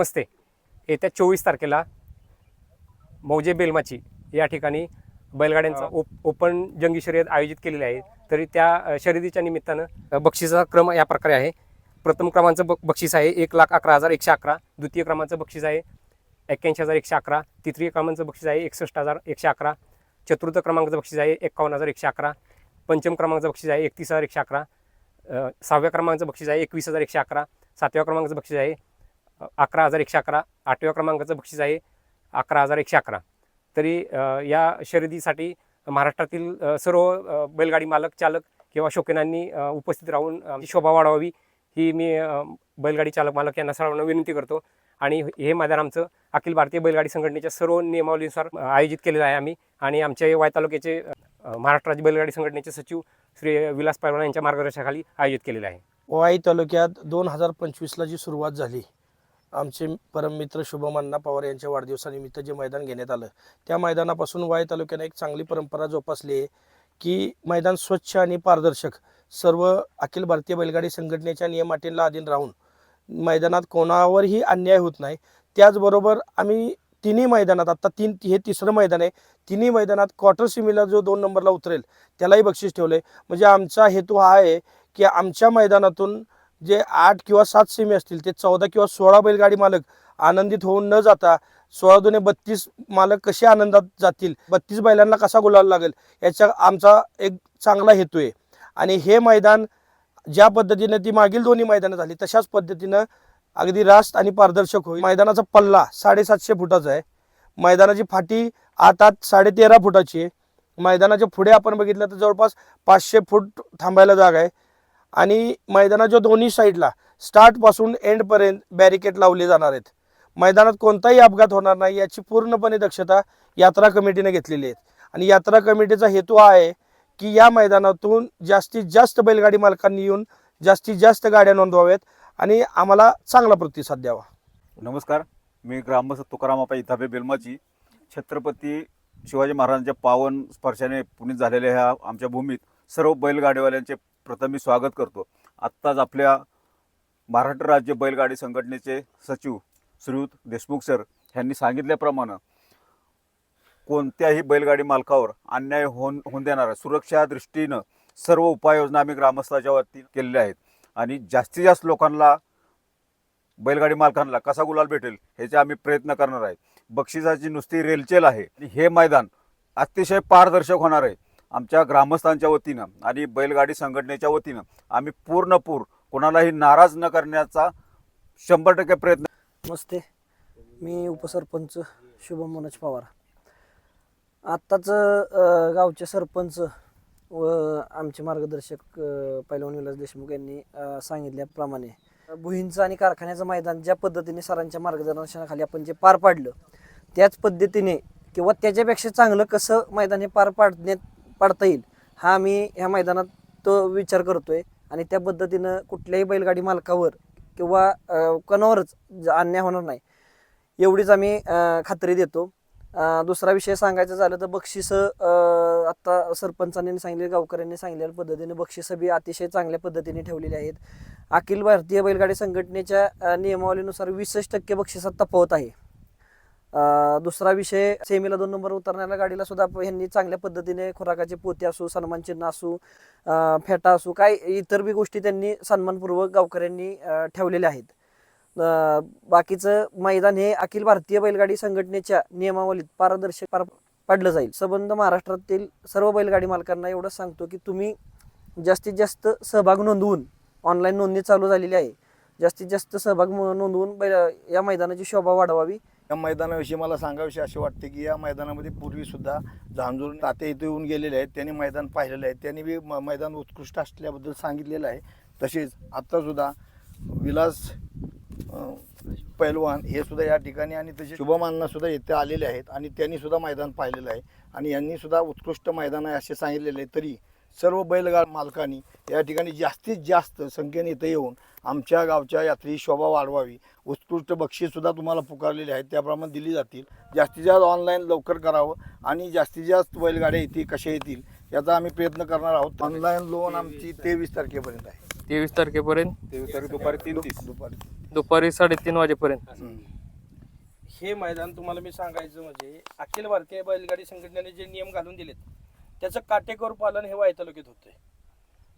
नमस्ते. येत्या चोवीस तारखेला मौजे बेलमाची या ठिकाणी बैलगाड्यांचा ओप ओपन जंगी शर्यत आयोजित केलेली आहे. तरी त्या शर्यतीच्या निमित्तानं बक्षिसाचा क्रम या प्रकारे आहे. प्रथम क्रमांकाचं ब बक्षीस आहे एक लाख अकरा हजार एकशे अकरा. द्वितीय क्रमांकाचं बक्षीस आहे एक्क्याऐंशी हजार एकशे अकरा. तृतीय क्रमांकाचं बक्षीस आहे एकसष्ट हजार एकशे अकरा. चतुर्थ क्रमांकाचं बक्षीस आहे एकावन्न हजार एकशे अकरा. पंचम क्रमांकाचं बक्षीस आहे एकतीस हजार एकशे अकरा. सहाव्या क्रमांकाचं बक्षीस आहे एकवीस हजार एकशे अकरा. सातव्या क्रमांकाचं बक्षीस आहे अकरा हजार एकशे अकरा. आठव्या क्रमांकाचं बक्षीस आहे अकरा हजार एकशे अकरा. तरी या शर्यतीसाठी महाराष्ट्रातील सर्व बैलगाडी मालक चालक किंवा शौकीनांनी उपस्थित राहून शोभा वाढवावी ही मी बैलगाडी चालक मालक यांना सर्वांना विनंती करतो. आणि हे मैदान आमचं अखिल भारतीय बैलगाडी संघटनेच्या सर्व नियमावलीनुसार आयोजित केलेलं आहे आम्ही. आणि आमच्या वाय तालुक्याचे महाराष्ट्र राज्य बैलगाडी संघटनेचे सचिव श्री विलास पैलवान यांच्या मार्गदर्शनाखाली आयोजित केलेलं आहे. वाई तालुक्यात दोन हजार पंचवीसला जी सुरुवात झाली आमचे परममित्र शुभम अण्णा पवार यांच्या वाढदिवसानिमित्त जे मैदान घेण्यात आलं त्या मैदानापासून वाई तालुक्याने एक चांगली परंपरा जोपासली आहे की मैदान स्वच्छ आणि पारदर्शक सर्व अखिल भारतीय बैलगाडी संघटनेच्या नियमाटींना अधीन राहून मैदानात कोणावरही अन्याय होत नाही. त्याचबरोबर आम्ही तिन्ही मैदानात आत्ता तीन हे तिसरं मैदान आहे तिन्ही मैदानात क्वार्टर सिमीला जो दोन नंबरला उतरेल त्यालाही बक्षीस ठेवलं आहे म्हणजे आमचा हेतू हा आहे की आमच्या मैदानातून जे आठ किंवा सात सेमी असतील ते चौदा किंवा सोळा बैलगाडी मालक आनंदित होऊन न जाता सोळा दोन्ही बत्तीस मालक कसे आनंदात जातील बत्तीस बैलांना कसा गुलाल लागेल याचा आमचा एक चांगला हेतू आहे. आणि हे मैदान ज्या पद्धतीनं ती मागील दोन्ही मैदानं झाली तशाच पद्धतीनं अगदी रास्त आणि पारदर्शक होईल. मैदानाचा पल्ला साडेसातशे फुटाचा आहे. मैदानाची फाटी आत आत फुटाची आहे. मैदानाच्या पुढे आपण बघितलं तर जवळपास पाचशे फूट थांबायला जागा आहे. आणि मैदानाच्या दोन्ही साईडला स्टार्टपासून एंडपर्यंत बॅरिकेड लावले जाणार आहेत. मैदानात कोणताही अपघात होणार नाही याची पूर्णपणे दक्षता यात्रा कमिटीने घेतलेली आहे. आणि यात्रा कमिटीचा हेतू हा आहे की या मैदानातून जास्तीत जास्त बैलगाडी मालकांनी येऊन जास्तीत जास्त गाड्या नोंदवाव्यात आणि आम्हाला चांगला प्रतिसाद द्यावा. नमस्कार. मी ग्रामस्थ तुकारामापा इथाबे बेलमाची छत्रपती शिवाजी महाराजांच्या पावन स्पर्शाने पुणे झालेल्या ह्या आमच्या भूमीत सर्व बैलगाडीवाल्यांचे प्रथम मी स्वागत करतो. आत्ताच आपल्या महाराष्ट्र राज्य बैलगाडी संघटनेचे सचिव श्रीयुत देशमुख सर यांनी सांगितल्याप्रमाणे कोणत्याही बैलगाडी मालकावर अन्याय होऊन होऊन देणाऱ्या सुरक्षा दृष्टीनं सर्व उपाययोजना आम्ही ग्रामस्थाच्या वरती केलेल्या आहेत. आणि जास्तीत जास्त लोकांना बैलगाडी मालकांना कसा गुलाल भेटेल ह्याचे आम्ही प्रयत्न करणार आहे. बक्षिसाची नुसती रेलचेल आहे. आणि हे मैदान अतिशय पारदर्शक होणार आहे. आमच्या ग्रामस्थांच्या वतीनं आणि बैलगाडी संघटनेच्या वतीनं आम्ही पूर्णपूर कोणालाही नाराज न करण्याचा शंभर टक्के प्रयत्न नमस्ते. मी उपसरपंच शुभम मनोज पवार. आत्ताच गावचे सरपंच व आमचे मार्गदर्शक पैलवान विलास देशमुख यांनी सांगितल्याप्रमाणे भुईंचं आणि कारखान्याचं मैदान ज्या पद्धतीने सरांच्या मार्गदर्शनाखाली आपण जे पार पाडलं त्याच पद्धतीने किंवा त्याच्यापेक्षा चांगलं कसं मैदान हे पार पाडण्यात पाडता येईल. हा आम्ही ह्या मैदानात तो विचार करतोय आणि त्या पद्धतीनं कुठल्याही बैलगाडी मालकावर किंवा अ, कोणावरच अन्याय होणार नाही. एवढीच आम्ही खात्री देतो. दुसरा विषय सांगायचं झालं तर बक्षिसं आत्ता सरपंचांनी सांगितले गावकऱ्यांनी सांगितलेल्या पद्धतीने बक्षिसं बी अतिशय चांगल्या पद्धतीने ठेवलेली आहेत. अखिल भारतीय बैलगाडी संघटनेच्या नियमावलीनुसार वीसच टक्के बक्षिसात तफावत आहे. दुसरा विषय सेमीला दोन नंबर उतरणाऱ्या गाडीला सुद्धा ह्यांनी चांगल्या पद्धतीने खुराकाचे पोते असू सन्मान चिन्ह असू फेटा असू काय इतर बी गोष्टी त्यांनी सन्मानपूर्वक गावकऱ्यांनी ठेवलेल्या आहेत. बाकीचं मैदान हे अखिल भारतीय बैलगाडी संघटनेच्या नियमावलीत पारदर्शक पार पाडलं जाईल. संबंध महाराष्ट्रातील सर्व बैलगाडी मालकांना एवढंच सांगतो की तुम्ही जास्तीत जास्त सहभाग नोंदवून ऑनलाईन नोंदणी चालू झालेली आहे. जास्तीत जास्त सहभाग म- नोंदवून बैल या मैदानाची शोभा वाढवावी. या मैदानाविषयी मला सांगाविषयी असे वाटते की या मैदानामध्ये पूर्वीसुद्धा झांजूर ताते इथे येऊन गेलेले आहेत. त्यांनी मैदान पाहिलेलं आहे. त्यांनी बी म- मैदान उत्कृष्ट असल्याबद्दल सांगितलेलं आहे. तसेच आत्तासुद्धा विलास पैलवान हे सुद्धा या ठिकाणी आणि तसे शुभमानासुद्धा येथे इथे आलेले आहेत आणि त्यांनीसुद्धा मैदान पाहिलेलं आहे. आणि यांनीसुद्धा उत्कृष्ट मैदान आहे असे सांगितलेले आहे. तरी सर्व बैलगाड मालकांनी या ठिकाणी जास्तीत जास्त संख्येने इथे येऊन आमच्या गावच्या यात्री शोभा वाढवावी. उत्कृष्ट बक्षीससुद्धा तुम्हाला पुकारलेले आहेत. त्याप्रमाणे दिली जातील. जास्तीत जास्त ऑनलाईन लवकर करावं आणि जास्तीत जास्त बैलगाड्या येतील कशा येतील याचा आम्ही प्रयत्न करणार आहोत. ऑनलाईन लोन आमची तेवीस तारखेपर्यंत आहे. तेवीस तारखेपर्यंत? तेवीस तारीख दुपारी तीन तीस. दुपारी दुपारी साडेतीन वाजेपर्यंत. हे मैदान तुम्हाला मी सांगायचं म्हणजे अखिल भारतीय बैलगाडी संघटनेने जे नियम घालून दिलेत त्याचं काटेकोर पालन हे वाई तालुक्यात होतंय.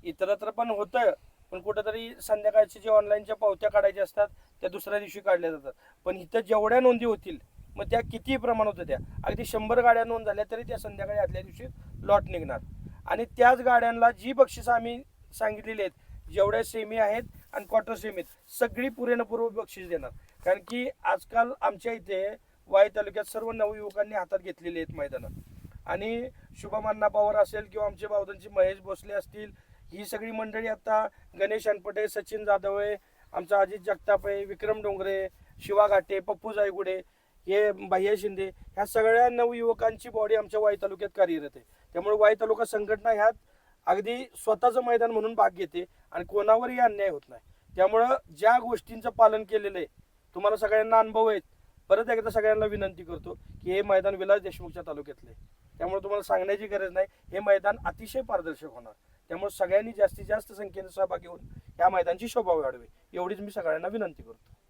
इतरत्र पण होतं पण कुठंतरी संध्याकाळचे जे ऑनलाईनच्या पावत्या काढायच्या असतात त्या दुसऱ्या दिवशी काढल्या जातात. पण इथं जेवढ्या नोंदी होतील मग त्या किती प्रमाण होत्या अगदी शंभर गाड्या नोंद झाल्या तरी त्या संध्याकाळी आदल्या दिवशी लॉट निघणार. आणि त्याच गाड्यांना जी बक्षिस आम्ही सांगितलेली आहेत जेवढ्या सेमी आहेत आणि क्वार्टर सेमी आहेत सगळी पुरेनपूर्व बक्षीस देणार. कारण की आजकाल आमच्या इथे वाई तालुक्यात सर्व नवयुवकांनी हातात घेतलेली आहेत मैदानं. आणि शुभम अण्णा पवार असेल किंवा आमचे बावधनचे महेश भोसले असतील ही सगळी मंडळी आता गणेश अनपटे सचिन जाधव आहे आमचा अजित जगताप आहे विक्रम डोंगरे शिवा घाटे पप्पू जायगुडे हे बाह्य शिंदे ह्या सगळ्या नवयुवकांची बॉडी आमच्या वाई तालुक्यात कार्यरत आहे. त्यामुळे वाई तालुका संघटना ह्यात अगदी स्वतःचं मैदान म्हणून भाग घेते आणि कोणावरही अन्याय होत नाही. त्यामुळं ज्या गोष्टींचं पालन केलेलं आहे तुम्हाला सगळ्यांना अनुभव आहेत परत एकदा सगळ्यांना विनंती करतो की हे मैदान विलास देशमुखच्या तालुक्यातलं आहे. त्यामुळे तुम्हाला सांगण्याची गरज नाही. हे मैदान अतिशय पारदर्शक होणार. त्यामुळे सगळ्यांनी जास्तीत जास्त संख्येने सहभागी होऊन या मैदानची शोभा वाढवी. एवढीच मी सगळ्यांना विनंती करतो.